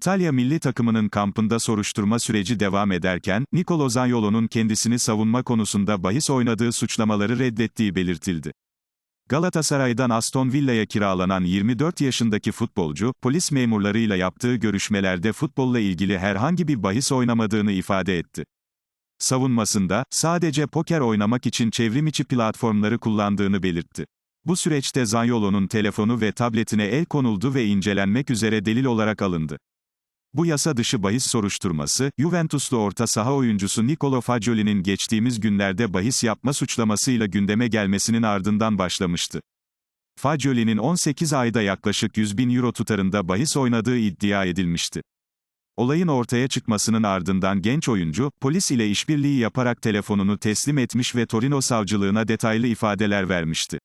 İtalya milli takımının kampında soruşturma süreci devam ederken, Nicolo Zaniolo'nun kendisini savunma konusunda bahis oynadığı suçlamaları reddettiği belirtildi. Galatasaray'dan Aston Villa'ya kiralanan 24 yaşındaki futbolcu, polis memurlarıyla yaptığı görüşmelerde futbolla ilgili herhangi bir bahis oynamadığını ifade etti. Savunmasında, sadece poker oynamak için çevrimiçi platformları kullandığını belirtti. Bu süreçte Zaniolo'nun telefonu ve tabletine el konuldu ve incelenmek üzere delil olarak alındı. Bu yasa dışı bahis soruşturması, Juventuslu orta saha oyuncusu Nicolo Fagioli'nin geçtiğimiz günlerde bahis yapma suçlamasıyla gündeme gelmesinin ardından başlamıştı. Fagioli'nin 18 ayda yaklaşık 100 bin euro tutarında bahis oynadığı iddia edilmişti. Olayın ortaya çıkmasının ardından genç oyuncu, polis ile işbirliği yaparak telefonunu teslim etmiş ve Torino savcılığına detaylı ifadeler vermişti.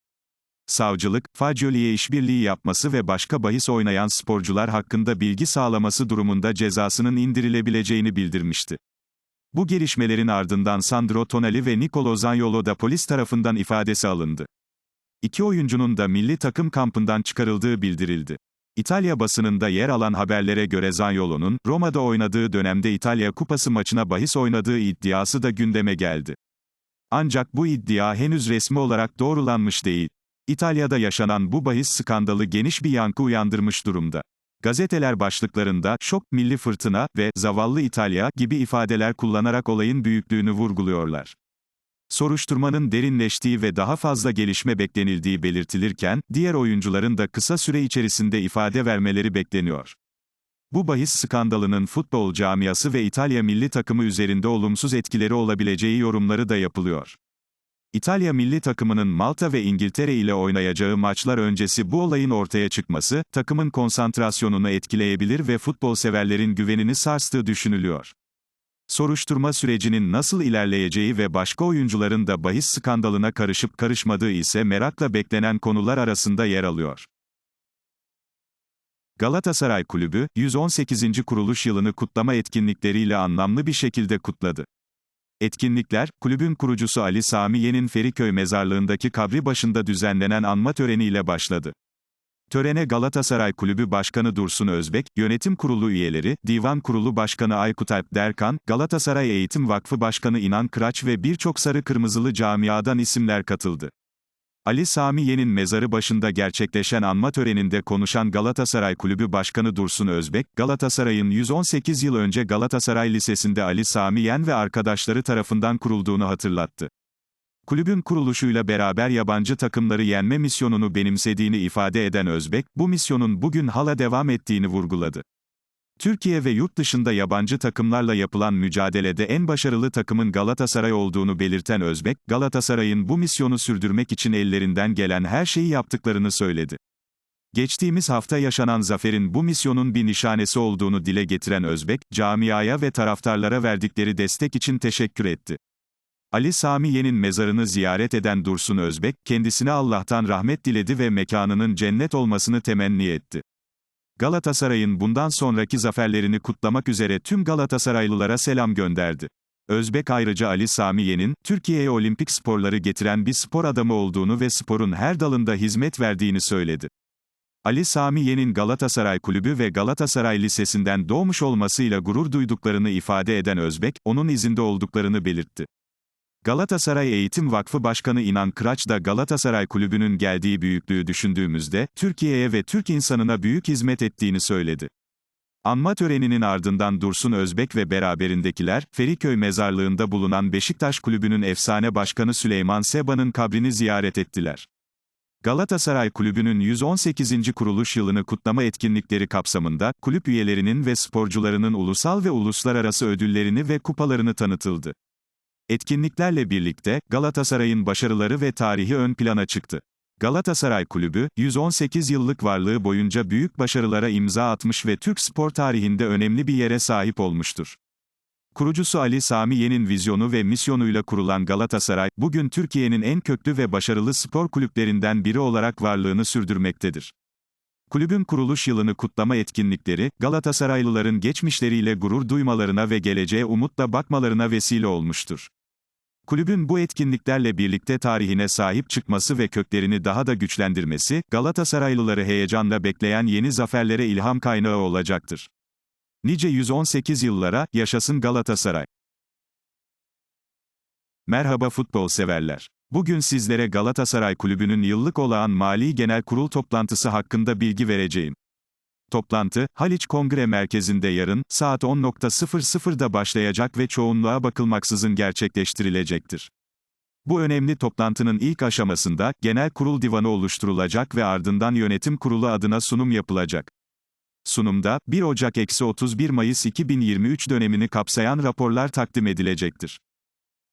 Savcılık, Fagioli'ye işbirliği yapması ve başka bahis oynayan sporcular hakkında bilgi sağlaması durumunda cezasının indirilebileceğini bildirmişti. Bu gelişmelerin ardından Sandro Tonali ve Nicolo Zaniolo da polis tarafından ifadesi alındı. İki oyuncunun da milli takım kampından çıkarıldığı bildirildi. İtalya basınında yer alan haberlere göre Zaniolo'nun, Roma'da oynadığı dönemde İtalya Kupası maçına bahis oynadığı iddiası da gündeme geldi. Ancak bu iddia henüz resmi olarak doğrulanmış değil. İtalya'da yaşanan bu bahis skandalı geniş bir yankı uyandırmış durumda. Gazeteler başlıklarında, şok, milli fırtına ve zavallı İtalya gibi ifadeler kullanarak olayın büyüklüğünü vurguluyorlar. Soruşturmanın derinleştiği ve daha fazla gelişme beklenildiği belirtilirken, diğer oyuncuların da kısa süre içerisinde ifade vermeleri bekleniyor. Bu bahis skandalının futbol camiası ve İtalya milli takımı üzerinde olumsuz etkileri olabileceği yorumları da yapılıyor. İtalya milli takımının Malta ve İngiltere ile oynayacağı maçlar öncesi bu olayın ortaya çıkması, takımın konsantrasyonunu etkileyebilir ve futbol severlerin güvenini sarstığı düşünülüyor. Soruşturma sürecinin nasıl ilerleyeceği ve başka oyuncuların da bahis skandalına karışıp karışmadığı ise merakla beklenen konular arasında yer alıyor. Galatasaray Kulübü, 118. kuruluş yılını kutlama etkinlikleriyle anlamlı bir şekilde kutladı. Etkinlikler, kulübün kurucusu Ali Sami Yen'in Feriköy mezarlığındaki kabri başında düzenlenen anma töreniyle başladı. Törene Galatasaray Kulübü Başkanı Dursun Özbek, Yönetim Kurulu üyeleri, Divan Kurulu Başkanı Aykut Alp Derkan, Galatasaray Eğitim Vakfı Başkanı İnan Kıraç ve birçok sarı kırmızılı camiadan isimler katıldı. Ali Sami Yen'in mezarı başında gerçekleşen anma töreninde konuşan Galatasaray Kulübü Başkanı Dursun Özbek, Galatasaray'ın 118 yıl önce Galatasaray Lisesi'nde Ali Sami Yen ve arkadaşları tarafından kurulduğunu hatırlattı. Kulübün kuruluşuyla beraber yabancı takımları yenme misyonunu benimsediğini ifade eden Özbek, bu misyonun bugün hala devam ettiğini vurguladı. Türkiye ve yurt dışında yabancı takımlarla yapılan mücadelede en başarılı takımın Galatasaray olduğunu belirten Özbek, Galatasaray'ın bu misyonu sürdürmek için ellerinden gelen her şeyi yaptıklarını söyledi. Geçtiğimiz hafta yaşanan zaferin bu misyonun bir nişanesi olduğunu dile getiren Özbek, camiaya ve taraftarlara verdikleri destek için teşekkür etti. Ali Sami Yen'in mezarını ziyaret eden Dursun Özbek, kendisine Allah'tan rahmet diledi ve mekanının cennet olmasını temenni etti. Galatasaray'ın bundan sonraki zaferlerini kutlamak üzere tüm Galatasaraylılara selam gönderdi. Özbek ayrıca Ali Sami Yen'in, Türkiye'ye olimpik sporları getiren bir spor adamı olduğunu ve sporun her dalında hizmet verdiğini söyledi. Ali Sami Yen'in Galatasaray Kulübü ve Galatasaray Lisesi'nden doğmuş olmasıyla gurur duyduklarını ifade eden Özbek, onun izinde olduklarını belirtti. Galatasaray Eğitim Vakfı Başkanı İnan Kıraç da Galatasaray Kulübü'nün geldiği büyüklüğü düşündüğümüzde, Türkiye'ye ve Türk insanına büyük hizmet ettiğini söyledi. Anma töreninin ardından Dursun Özbek ve beraberindekiler, Feriköy mezarlığında bulunan Beşiktaş Kulübü'nün efsane başkanı Süleyman Seba'nın kabrini ziyaret ettiler. Galatasaray Kulübü'nün 118. kuruluş yılını kutlama etkinlikleri kapsamında, kulüp üyelerinin ve sporcularının ulusal ve uluslararası ödüllerini ve kupalarını tanıtıldı. Etkinliklerle birlikte, Galatasaray'ın başarıları ve tarihi ön plana çıktı. Galatasaray Kulübü, 118 yıllık varlığı boyunca büyük başarılara imza atmış ve Türk spor tarihinde önemli bir yere sahip olmuştur. Kurucusu Ali Sami Yen'in vizyonu ve misyonuyla kurulan Galatasaray, bugün Türkiye'nin en köklü ve başarılı spor kulüplerinden biri olarak varlığını sürdürmektedir. Kulübün kuruluş yılını kutlama etkinlikleri, Galatasaraylıların geçmişleriyle gurur duymalarına ve geleceğe umutla bakmalarına vesile olmuştur. Kulübün bu etkinliklerle birlikte tarihine sahip çıkması ve köklerini daha da güçlendirmesi, Galatasaraylıları heyecanla bekleyen yeni zaferlere ilham kaynağı olacaktır. Nice 118 yıllara, yaşasın Galatasaray. Merhaba futbol severler. Bugün sizlere Galatasaray Kulübü'nün yıllık olağan mali genel kurul toplantısı hakkında bilgi vereceğim. Toplantı, Haliç Kongre Merkezi'nde yarın, saat 10.00'da başlayacak ve çoğunluğa bakılmaksızın gerçekleştirilecektir. Bu önemli toplantının ilk aşamasında, genel kurul divanı oluşturulacak ve ardından yönetim kurulu adına sunum yapılacak. Sunumda, 1 Ocak-31 Mayıs 2023 dönemini kapsayan raporlar takdim edilecektir.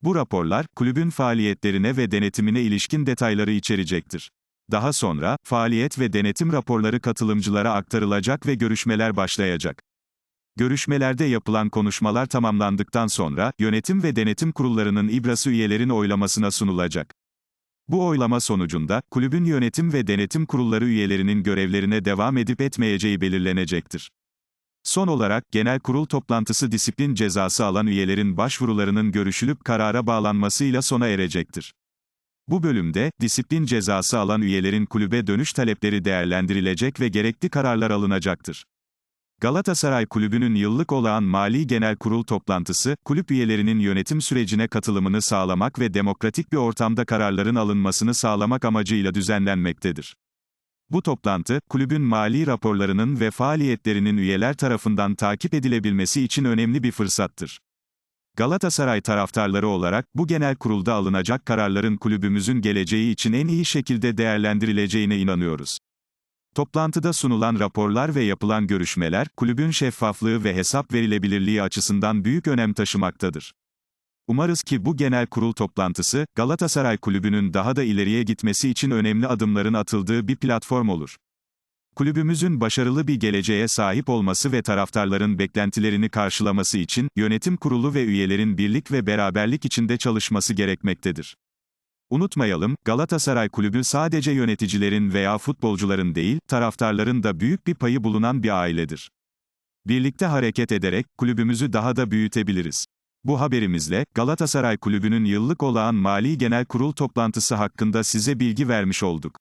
Bu raporlar, kulübün faaliyetlerine ve denetimine ilişkin detayları içerecektir. Daha sonra, faaliyet ve denetim raporları katılımcılara aktarılacak ve görüşmeler başlayacak. Görüşmelerde yapılan konuşmalar tamamlandıktan sonra, yönetim ve denetim kurullarının ibrası üyelerin oylamasına sunulacak. Bu oylama sonucunda, kulübün yönetim ve denetim kurulları üyelerinin görevlerine devam edip etmeyeceği belirlenecektir. Son olarak, genel kurul toplantısı disiplin cezası alan üyelerin başvurularının görüşülüp karara bağlanmasıyla sona erecektir. Bu bölümde, disiplin cezası alan üyelerin kulübe dönüş talepleri değerlendirilecek ve gerekli kararlar alınacaktır. Galatasaray Kulübü'nün yıllık olağan mali genel kurul toplantısı, kulüp üyelerinin yönetim sürecine katılımını sağlamak ve demokratik bir ortamda kararların alınmasını sağlamak amacıyla düzenlenmektedir. Bu toplantı, kulübün mali raporlarının ve faaliyetlerinin üyeler tarafından takip edilebilmesi için önemli bir fırsattır. Galatasaray taraftarları olarak, bu genel kurulda alınacak kararların kulübümüzün geleceği için en iyi şekilde değerlendirileceğine inanıyoruz. Toplantıda sunulan raporlar ve yapılan görüşmeler, kulübün şeffaflığı ve hesap verilebilirliği açısından büyük önem taşımaktadır. Umarız ki bu genel kurul toplantısı, Galatasaray Kulübü'nün daha da ileriye gitmesi için önemli adımların atıldığı bir platform olur. Kulübümüzün başarılı bir geleceğe sahip olması ve taraftarların beklentilerini karşılaması için, yönetim kurulu ve üyelerin birlik ve beraberlik içinde çalışması gerekmektedir. Unutmayalım, Galatasaray Kulübü sadece yöneticilerin veya futbolcuların değil, taraftarların da büyük bir payı bulunan bir ailedir. Birlikte hareket ederek, kulübümüzü daha da büyütebiliriz. Bu haberimizle, Galatasaray Kulübü'nün yıllık olağan mali genel kurul toplantısı hakkında size bilgi vermiş olduk.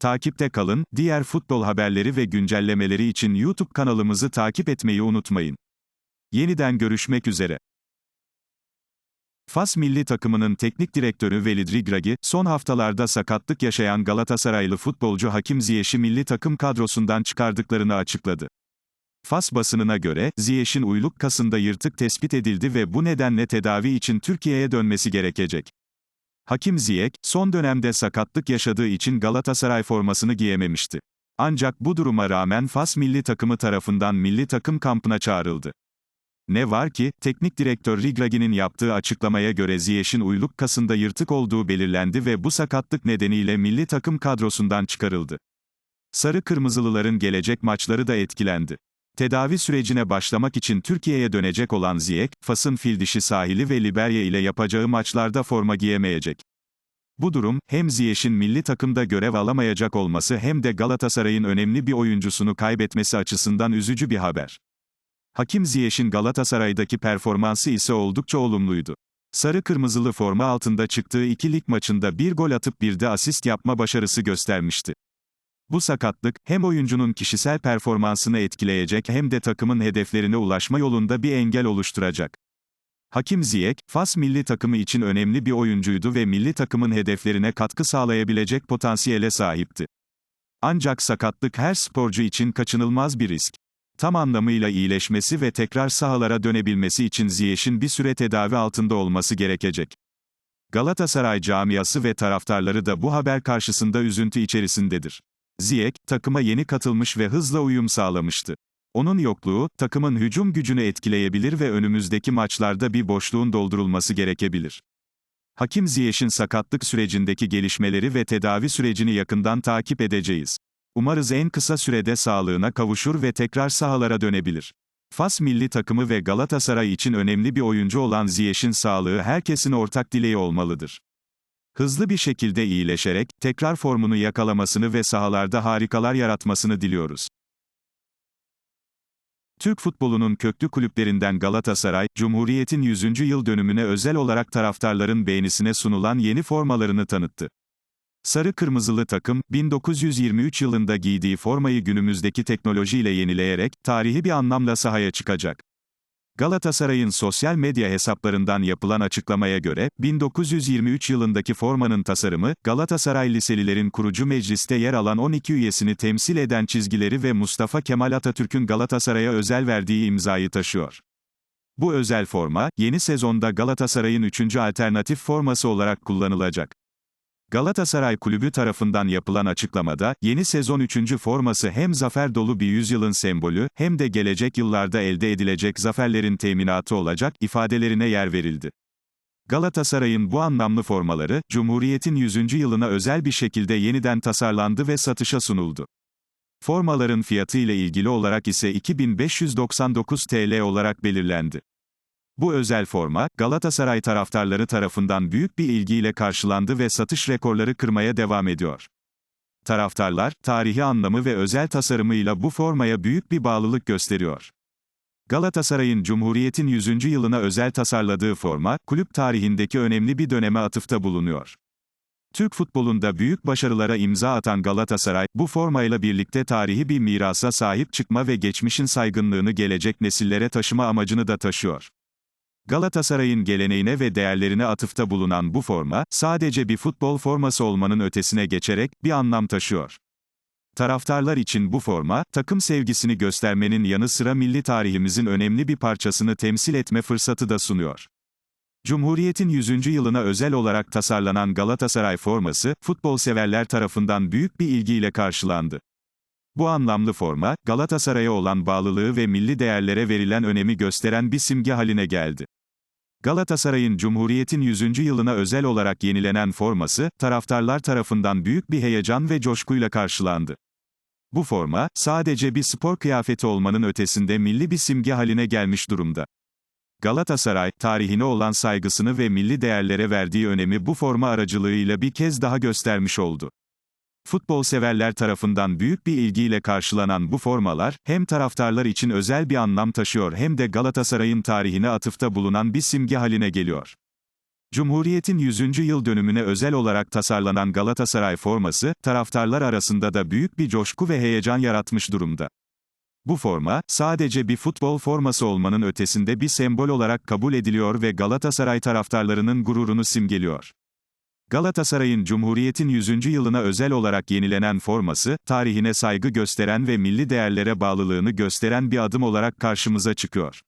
Takipte kalın, diğer futbol haberleri ve güncellemeleri için YouTube kanalımızı takip etmeyi unutmayın. Yeniden görüşmek üzere. Fas milli takımının teknik direktörü Velid Rigragi, son haftalarda sakatlık yaşayan Galatasaraylı futbolcu Hakim Ziyech'i milli takım kadrosundan çıkardıklarını açıkladı. Fas basınına göre, Ziyech'in uyluk kasında yırtık tespit edildi ve bu nedenle tedavi için Türkiye'ye dönmesi gerekecek. Hakim Ziyech, son dönemde sakatlık yaşadığı için Galatasaray formasını giyememişti. Ancak bu duruma rağmen Fas milli takımı tarafından milli takım kampına çağrıldı. Ne var ki, teknik direktör Rigragi'nin yaptığı açıklamaya göre Ziyech'in uyluk kasında yırtık olduğu belirlendi ve bu sakatlık nedeniyle milli takım kadrosundan çıkarıldı. Sarı Kırmızılıların gelecek maçları da etkilendi. Tedavi sürecine başlamak için Türkiye'ye dönecek olan Ziyech, Fas'ın Fildişi sahili ve Liberya ile yapacağı maçlarda forma giyemeyecek. Bu durum, hem Ziyech'in milli takımda görev alamayacak olması hem de Galatasaray'ın önemli bir oyuncusunu kaybetmesi açısından üzücü bir haber. Hakim Ziyech'in Galatasaray'daki performansı ise oldukça olumluydu. Sarı kırmızılı forma altında çıktığı iki lig maçında bir gol atıp bir de asist yapma başarısı göstermişti. Bu sakatlık, hem oyuncunun kişisel performansını etkileyecek hem de takımın hedeflerine ulaşma yolunda bir engel oluşturacak. Hakim Ziyech, Fas milli takımı için önemli bir oyuncuydu ve milli takımın hedeflerine katkı sağlayabilecek potansiyele sahipti. Ancak sakatlık her sporcu için kaçınılmaz bir risk. Tam anlamıyla iyileşmesi ve tekrar sahalara dönebilmesi için Ziyech'in bir süre tedavi altında olması gerekecek. Galatasaray camiası ve taraftarları da bu haber karşısında üzüntü içerisindedir. Ziyech, takıma yeni katılmış ve hızla uyum sağlamıştı. Onun yokluğu, takımın hücum gücünü etkileyebilir ve önümüzdeki maçlarda bir boşluğun doldurulması gerekebilir. Hakim Ziyech'in sakatlık sürecindeki gelişmeleri ve tedavi sürecini yakından takip edeceğiz. Umarız en kısa sürede sağlığına kavuşur ve tekrar sahalara dönebilir. Fas milli takımı ve Galatasaray için önemli bir oyuncu olan Ziyech'in sağlığı herkesin ortak dileği olmalıdır. Hızlı bir şekilde iyileşerek, tekrar formunu yakalamasını ve sahalarda harikalar yaratmasını diliyoruz. Türk futbolunun köklü kulüplerinden Galatasaray, Cumhuriyet'in 100. yıl dönümüne özel olarak taraftarların beğenisine sunulan yeni formalarını tanıttı. Sarı kırmızılı takım, 1923 yılında giydiği formayı günümüzdeki teknolojiyle yenileyerek, tarihi bir anlamla sahaya çıkacak. Galatasaray'ın sosyal medya hesaplarından yapılan açıklamaya göre, 1923 yılındaki formanın tasarımı, Galatasaray liselilerin kurucu mecliste yer alan 12 üyesini temsil eden çizgileri ve Mustafa Kemal Atatürk'ün Galatasaray'a özel verdiği imzayı taşıyor. Bu özel forma, yeni sezonda Galatasaray'ın 3. alternatif forması olarak kullanılacak. Galatasaray Kulübü tarafından yapılan açıklamada, yeni sezon 3. forması hem zafer dolu bir yüzyılın sembolü, hem de gelecek yıllarda elde edilecek zaferlerin teminatı olacak ifadelerine yer verildi. Galatasaray'ın bu anlamlı formaları, Cumhuriyet'in 100. yılına özel bir şekilde yeniden tasarlandı ve satışa sunuldu. Formaların fiyatı ile ilgili olarak ise 2599 TL olarak belirlendi. Bu özel forma, Galatasaray taraftarları tarafından büyük bir ilgiyle karşılandı ve satış rekorları kırmaya devam ediyor. Taraftarlar, tarihi anlamı ve özel tasarımıyla bu formaya büyük bir bağlılık gösteriyor. Galatasaray'ın Cumhuriyet'in 100. yılına özel tasarladığı forma, kulüp tarihindeki önemli bir döneme atıfta bulunuyor. Türk futbolunda büyük başarılara imza atan Galatasaray, bu formayla birlikte tarihi bir mirasa sahip çıkma ve geçmişin saygınlığını gelecek nesillere taşıma amacını da taşıyor. Galatasaray'ın geleneğine ve değerlerine atıfta bulunan bu forma, sadece bir futbol forması olmanın ötesine geçerek, bir anlam taşıyor. Taraftarlar için bu forma, takım sevgisini göstermenin yanı sıra milli tarihimizin önemli bir parçasını temsil etme fırsatı da sunuyor. Cumhuriyet'in 100. yılına özel olarak tasarlanan Galatasaray forması, futbol severler tarafından büyük bir ilgiyle karşılandı. Bu anlamlı forma, Galatasaray'a olan bağlılığı ve milli değerlere verilen önemi gösteren bir simge haline geldi. Galatasaray'ın Cumhuriyet'in 100. yılına özel olarak yenilenen forması, taraftarlar tarafından büyük bir heyecan ve coşkuyla karşılandı. Bu forma, sadece bir spor kıyafeti olmanın ötesinde milli bir simge haline gelmiş durumda. Galatasaray, tarihine olan saygısını ve milli değerlere verdiği önemi bu forma aracılığıyla bir kez daha göstermiş oldu. Futbol severler tarafından büyük bir ilgiyle karşılanan bu formalar, hem taraftarlar için özel bir anlam taşıyor hem de Galatasaray'ın tarihine atıfta bulunan bir simge haline geliyor. Cumhuriyet'in 100. yıl dönümüne özel olarak tasarlanan Galatasaray forması, taraftarlar arasında da büyük bir coşku ve heyecan yaratmış durumda. Bu forma, sadece bir futbol forması olmanın ötesinde bir sembol olarak kabul ediliyor ve Galatasaray taraftarlarının gururunu simgeliyor. Galatasaray'ın Cumhuriyet'in 100. yılına özel olarak yenilenen forması, tarihine saygı gösteren ve milli değerlere bağlılığını gösteren bir adım olarak karşımıza çıkıyor.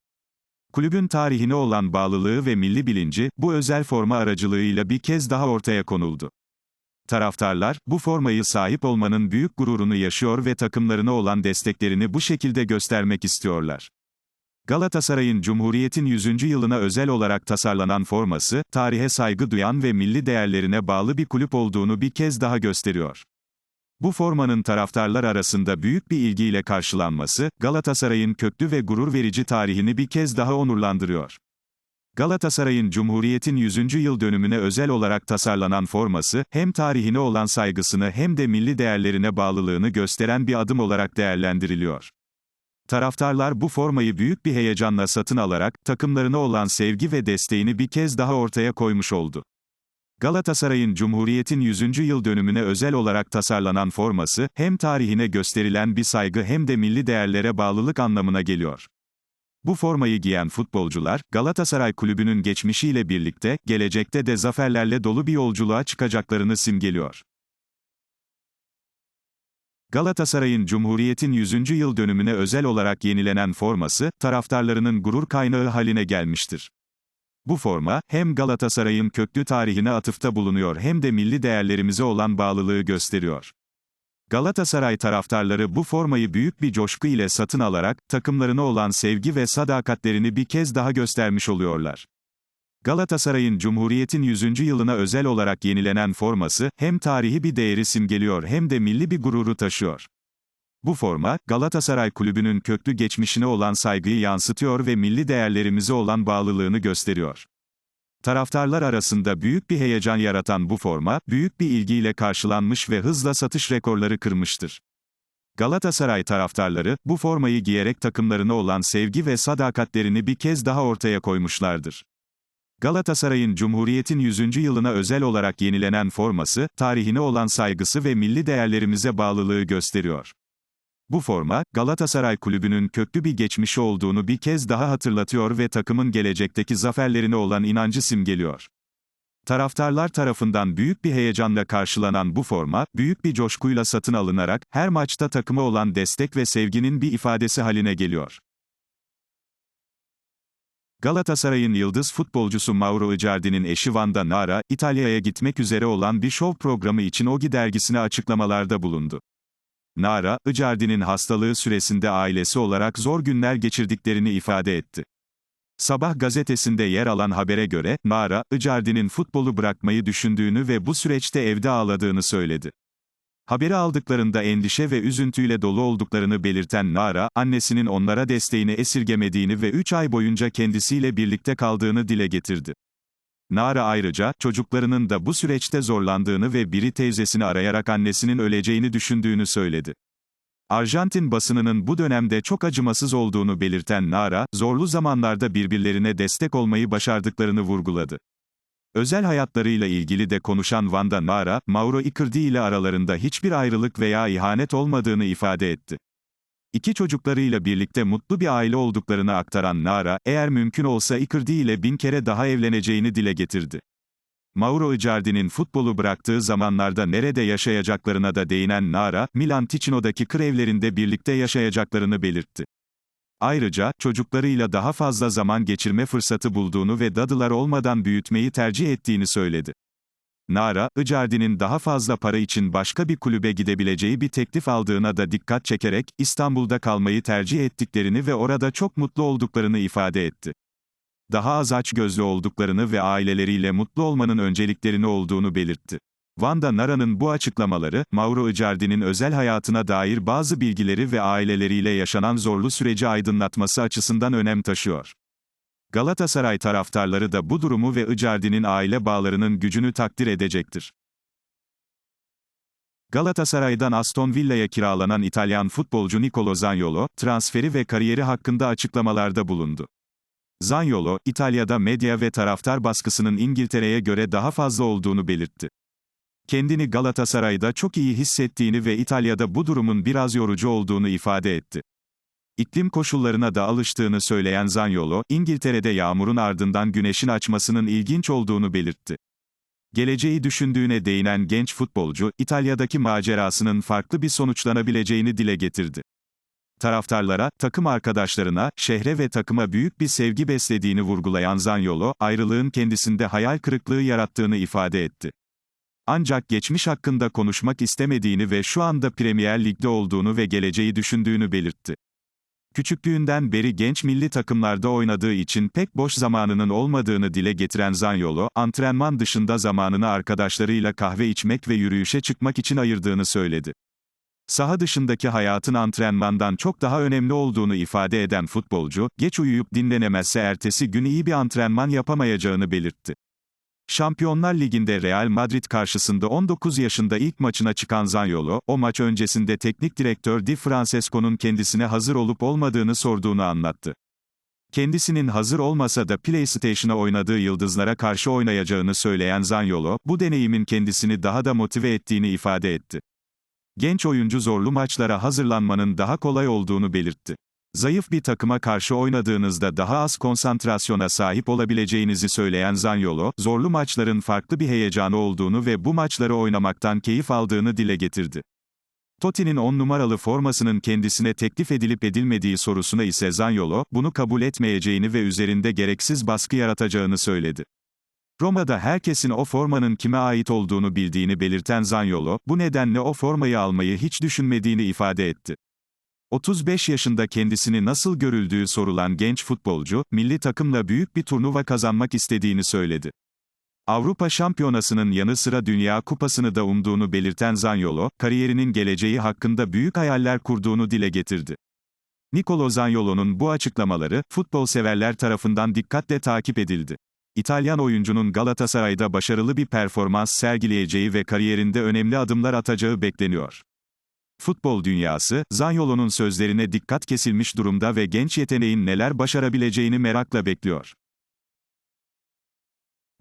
Kulübün tarihine olan bağlılığı ve milli bilinci, bu özel forma aracılığıyla bir kez daha ortaya konuldu. Taraftarlar, bu formayı sahip olmanın büyük gururunu yaşıyor ve takımlarına olan desteklerini bu şekilde göstermek istiyorlar. Galatasaray'ın Cumhuriyet'in 100. yılına özel olarak tasarlanan forması, tarihe saygı duyan ve milli değerlerine bağlı bir kulüp olduğunu bir kez daha gösteriyor. Bu formanın taraftarlar arasında büyük bir ilgiyle karşılanması, Galatasaray'ın köklü ve gurur verici tarihini bir kez daha onurlandırıyor. Galatasaray'ın Cumhuriyet'in 100. yıl dönümüne özel olarak tasarlanan forması, hem tarihine olan saygısını hem de milli değerlerine bağlılığını gösteren bir adım olarak değerlendiriliyor. Taraftarlar bu formayı büyük bir heyecanla satın alarak, takımlarına olan sevgi ve desteğini bir kez daha ortaya koymuş oldu. Galatasaray'ın Cumhuriyet'in 100. yıl dönümüne özel olarak tasarlanan forması, hem tarihine gösterilen bir saygı hem de milli değerlere bağlılık anlamına geliyor. Bu formayı giyen futbolcular, Galatasaray Kulübü'nün geçmişiyle birlikte, gelecekte de zaferlerle dolu bir yolculuğa çıkacaklarını simgeliyor. Galatasaray'ın Cumhuriyet'in 100. yıl dönümüne özel olarak yenilenen forması, taraftarlarının gurur kaynağı haline gelmiştir. Bu forma, hem Galatasaray'ın köklü tarihine atıfta bulunuyor hem de milli değerlerimize olan bağlılığı gösteriyor. Galatasaray taraftarları bu formayı büyük bir coşku ile satın alarak, takımlarına olan sevgi ve sadakatlerini bir kez daha göstermiş oluyorlar. Galatasaray'ın Cumhuriyet'in 100. yılına özel olarak yenilenen forması, hem tarihi bir değeri simgeliyor hem de milli bir gururu taşıyor. Bu forma, Galatasaray Kulübü'nün köklü geçmişine olan saygıyı yansıtıyor ve milli değerlerimize olan bağlılığını gösteriyor. Taraftarlar arasında büyük bir heyecan yaratan bu forma, büyük bir ilgiyle karşılanmış ve hızla satış rekorları kırmıştır. Galatasaray taraftarları, bu formayı giyerek takımlarına olan sevgi ve sadakatlerini bir kez daha ortaya koymuşlardır. Galatasaray'ın Cumhuriyet'in 100. yılına özel olarak yenilenen forması, tarihine olan saygısı ve milli değerlerimize bağlılığı gösteriyor. Bu forma, Galatasaray Kulübü'nün köklü bir geçmişi olduğunu bir kez daha hatırlatıyor ve takımın gelecekteki zaferlerine olan inancı simgeliyor. Taraftarlar tarafından büyük bir heyecanla karşılanan bu forma, büyük bir coşkuyla satın alınarak, her maçta takıma olan destek ve sevginin bir ifadesi haline geliyor. Galatasaray'ın yıldız futbolcusu Mauro Icardi'nin eşi Vanda Nara, İtalya'ya gitmek üzere olan bir şov programı için Ogi dergisine açıklamalarda bulundu. Nara, Icardi'nin hastalığı süresinde ailesi olarak zor günler geçirdiklerini ifade etti. Sabah gazetesinde yer alan habere göre, Nara, Icardi'nin futbolu bırakmayı düşündüğünü ve bu süreçte evde ağladığını söyledi. Haberi aldıklarında endişe ve üzüntüyle dolu olduklarını belirten Nara, annesinin onlara desteğini esirgemediğini ve 3 ay boyunca kendisiyle birlikte kaldığını dile getirdi. Nara ayrıca, çocuklarının da bu süreçte zorlandığını ve biri teyzesini arayarak annesinin öleceğini düşündüğünü söyledi. Arjantin basınının bu dönemde çok acımasız olduğunu belirten Nara, zorlu zamanlarda birbirlerine destek olmayı başardıklarını vurguladı. Özel hayatlarıyla ilgili de konuşan Vanda Nara, Mauro Icardi ile aralarında hiçbir ayrılık veya ihanet olmadığını ifade etti. İki çocuklarıyla birlikte mutlu bir aile olduklarını aktaran Nara, eğer mümkün olsa Icardi ile bin kere daha evleneceğini dile getirdi. Mauro Icardi'nin futbolu bıraktığı zamanlarda nerede yaşayacaklarına da değinen Nara, Milan Ticino'daki kır evlerinde birlikte yaşayacaklarını belirtti. Ayrıca, çocuklarıyla daha fazla zaman geçirme fırsatı bulduğunu ve dadılar olmadan büyütmeyi tercih ettiğini söyledi. Nara, Icardi'nin daha fazla para için başka bir kulübe gidebileceği bir teklif aldığına da dikkat çekerek, İstanbul'da kalmayı tercih ettiklerini ve orada çok mutlu olduklarını ifade etti. Daha az açgözlü olduklarını ve aileleriyle mutlu olmanın önceliklerini olduğunu belirtti. Vanda Nara'nın bu açıklamaları, Mauro Icardi'nin özel hayatına dair bazı bilgileri ve aileleriyle yaşanan zorlu süreci aydınlatması açısından önem taşıyor. Galatasaray taraftarları da bu durumu ve Icardi'nin aile bağlarının gücünü takdir edecektir. Galatasaray'dan Aston Villa'ya kiralanan İtalyan futbolcu Nicolo Zaniolo, transferi ve kariyeri hakkında açıklamalarda bulundu. Zaniolo, İtalya'da medya ve taraftar baskısının İngiltere'ye göre daha fazla olduğunu belirtti. Kendini Galatasaray'da çok iyi hissettiğini ve İtalya'da bu durumun biraz yorucu olduğunu ifade etti. İklim koşullarına da alıştığını söyleyen Zaniolo, İngiltere'de yağmurun ardından güneşin açmasının ilginç olduğunu belirtti. Geleceği düşündüğüne değinen genç futbolcu, İtalya'daki macerasının farklı bir sonuçlanabileceğini dile getirdi. Taraftarlara, takım arkadaşlarına, şehre ve takıma büyük bir sevgi beslediğini vurgulayan Zaniolo, ayrılığın kendisinde hayal kırıklığı yarattığını ifade etti. Ancak geçmiş hakkında konuşmak istemediğini ve şu anda Premier Lig'de olduğunu ve geleceği düşündüğünü belirtti. Küçüklüğünden beri genç milli takımlarda oynadığı için pek boş zamanının olmadığını dile getiren Zanyolo, antrenman dışında zamanını arkadaşlarıyla kahve içmek ve yürüyüşe çıkmak için ayırdığını söyledi. Saha dışındaki hayatın antrenmandan çok daha önemli olduğunu ifade eden futbolcu, geç uyuyup dinlenemezse ertesi gün iyi bir antrenman yapamayacağını belirtti. Şampiyonlar Ligi'nde Real Madrid karşısında 19 yaşında ilk maçına çıkan Zaniolo, o maç öncesinde teknik direktör Di Francesco'nun kendisine hazır olup olmadığını sorduğunu anlattı. Kendisinin hazır olmasa da PlayStation'a oynadığı yıldızlara karşı oynayacağını söyleyen Zaniolo, bu deneyimin kendisini daha da motive ettiğini ifade etti. Genç oyuncu zorlu maçlara hazırlanmanın daha kolay olduğunu belirtti. Zayıf bir takıma karşı oynadığınızda daha az konsantrasyona sahip olabileceğinizi söyleyen Zanyolo, zorlu maçların farklı bir heyecanı olduğunu ve bu maçları oynamaktan keyif aldığını dile getirdi. Totti'nin 10 numaralı formasının kendisine teklif edilip edilmediği sorusuna ise Zanyolo, bunu kabul etmeyeceğini ve üzerinde gereksiz baskı yaratacağını söyledi. Roma'da herkesin o formanın kime ait olduğunu bildiğini belirten Zanyolo, bu nedenle o formayı almayı hiç düşünmediğini ifade etti. 35 yaşında kendisini nasıl görüldüğü sorulan genç futbolcu, milli takımla büyük bir turnuva kazanmak istediğini söyledi. Avrupa Şampiyonası'nın yanı sıra Dünya Kupası'nı da umduğunu belirten Zanyolo, kariyerinin geleceği hakkında büyük hayaller kurduğunu dile getirdi. Nicolo Zaniolo'nun bu açıklamaları, futbol severler tarafından dikkatle takip edildi. İtalyan oyuncunun Galatasaray'da başarılı bir performans sergileyeceği ve kariyerinde önemli adımlar atacağı bekleniyor. Futbol dünyası, Zanyolo'nun sözlerine dikkat kesilmiş durumda ve genç yeteneğin neler başarabileceğini merakla bekliyor.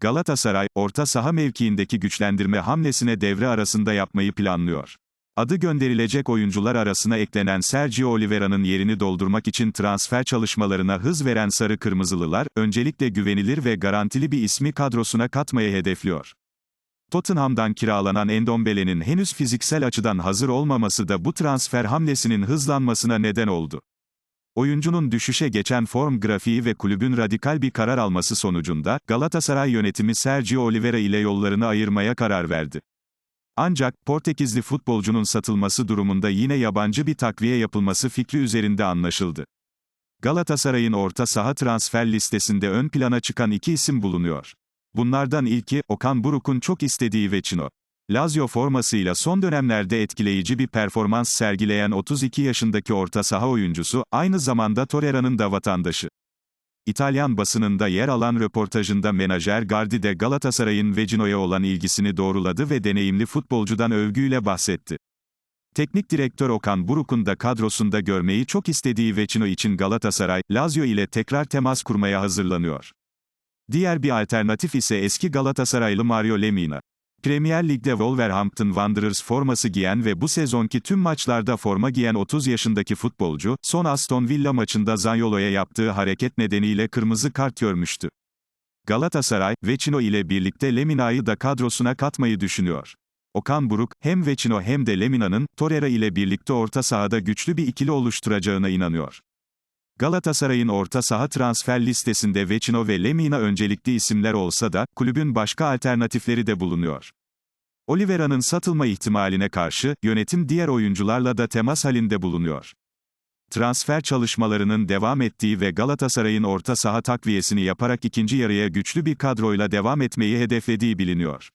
Galatasaray, orta saha mevkiindeki güçlendirme hamlesine devre arasında yapmayı planlıyor. Adı gönderilecek oyuncular arasına eklenen Sergio Oliveira'nın yerini doldurmak için transfer çalışmalarına hız veren Sarı Kırmızılılar, öncelikle güvenilir ve garantili bir ismi kadrosuna katmayı hedefliyor. Tottenham'dan kiralanan Endombele'nin henüz fiziksel açıdan hazır olmaması da bu transfer hamlesinin hızlanmasına neden oldu. Oyuncunun düşüşe geçen form grafiği ve kulübün radikal bir karar alması sonucunda, Galatasaray yönetimi Sergio Oliveira ile yollarını ayırmaya karar verdi. Ancak, Portekizli futbolcunun satılması durumunda yine yabancı bir takviye yapılması fikri üzerinde anlaşıldı. Galatasaray'ın orta saha transfer listesinde ön plana çıkan iki isim bulunuyor. Bunlardan ilki, Okan Buruk'un çok istediği Vecino. Lazio formasıyla son dönemlerde etkileyici bir performans sergileyen 32 yaşındaki orta saha oyuncusu, aynı zamanda Torreira'nın da vatandaşı. İtalyan basınında yer alan röportajında menajer Gardi de Galatasaray'ın Vecino'ya olan ilgisini doğruladı ve deneyimli futbolcudan övgüyle bahsetti. Teknik direktör Okan Buruk'un da kadrosunda görmeyi çok istediği Vecino için Galatasaray, Lazio ile tekrar temas kurmaya hazırlanıyor. Diğer bir alternatif ise eski Galatasaraylı Mario Lemina. Premier Lig'de Wolverhampton Wanderers forması giyen ve bu sezonki tüm maçlarda forma giyen 30 yaşındaki futbolcu, son Aston Villa maçında Zaniolo'ya yaptığı hareket nedeniyle kırmızı kart görmüştü. Galatasaray, Vecino ile birlikte Lemina'yı da kadrosuna katmayı düşünüyor. Okan Buruk, hem Vecino hem de Lemina'nın, Torreira ile birlikte orta sahada güçlü bir ikili oluşturacağına inanıyor. Galatasaray'ın orta saha transfer listesinde Vecino ve Lemina öncelikli isimler olsa da, kulübün başka alternatifleri de bulunuyor. Oliveira'nın satılma ihtimaline karşı, yönetim diğer oyuncularla da temas halinde bulunuyor. Transfer çalışmalarının devam ettiği ve Galatasaray'ın orta saha takviyesini yaparak ikinci yarıya güçlü bir kadroyla devam etmeyi hedeflediği biliniyor.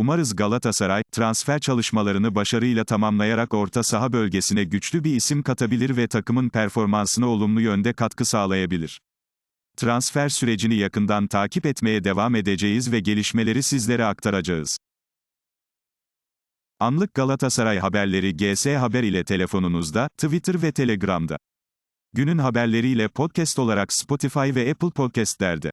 Umarız Galatasaray, transfer çalışmalarını başarıyla tamamlayarak orta saha bölgesine güçlü bir isim katabilir ve takımın performansına olumlu yönde katkı sağlayabilir. Transfer sürecini yakından takip etmeye devam edeceğiz ve gelişmeleri sizlere aktaracağız. Anlık Galatasaray haberleri GS Haber ile telefonunuzda, Twitter ve Telegram'da. Günün haberleriyle podcast olarak Spotify ve Apple Podcast'lerde.